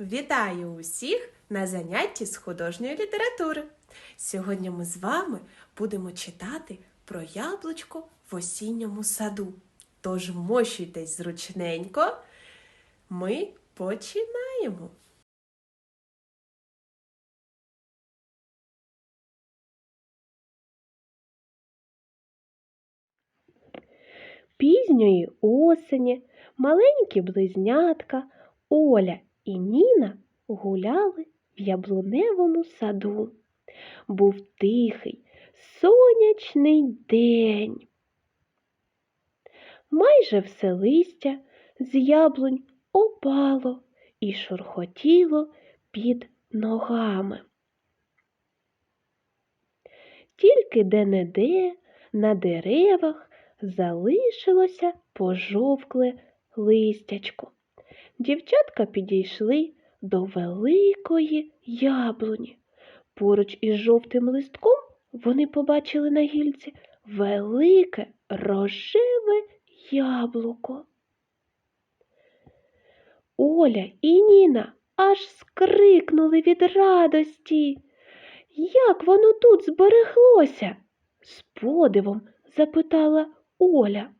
Вітаю усіх на занятті з художньої літератури. Сьогодні ми з вами будемо читати про яблучко в осінньому саду. Тож вмощуйтесь зручненько. Ми починаємо. Пізньої осені маленькі близнятка Оля і Ніна гуляли в яблуневому саду. Був тихий, сонячний день. Майже все листя з яблунь опало і шурхотіло під ногами. Тільки де-не-де на деревах залишилося пожовкле листячко. Дівчатка підійшли до великої яблуні. Поруч із жовтим листком вони побачили на гільці велике рожеве яблуко. Оля і Ніна аж скрикнули від радості. Як воно тут збереглося? З подивом запитала Оля.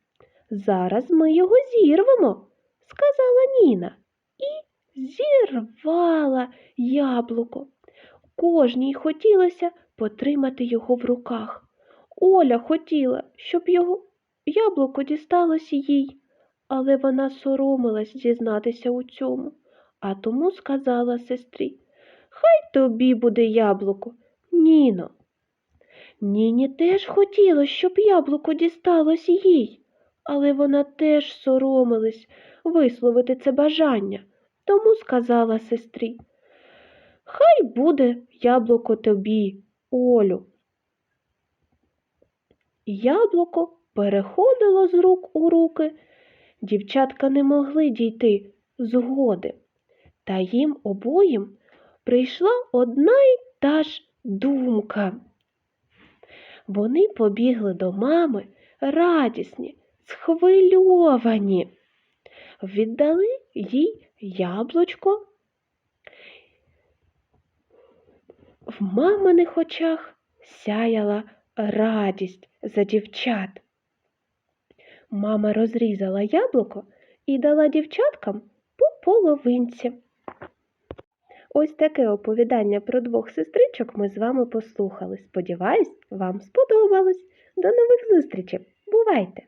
Зараз ми його зірвемо, сказала Ніна і зірвала яблуко. Кожній хотілося потримати його в руках. Оля хотіла, щоб його яблуко дісталося їй, але вона соромилась зізнатися у цьому, а тому сказала сестрі Хай тобі буде яблуко, Ніно. Ніні теж хотілося, щоб яблуко дісталось їй, але вона теж соромилась висловити це бажання, тому сказала сестрі Хай буде яблуко тобі, Олю. Яблуко переходило з рук у руки. Дівчатка не могли дійти згоди, та їм обоїм прийшла одна й та ж думка. Вони побігли до мами радісні, схвильовані, віддали їй яблучко. В маминих очах сяяла радість за дівчат. Мама розрізала яблуко і дала дівчаткам по половинці. Ось таке оповідання про двох сестричок ми з вами послухали. Сподіваюсь, вам сподобалось. До нових зустрічей. Бувайте!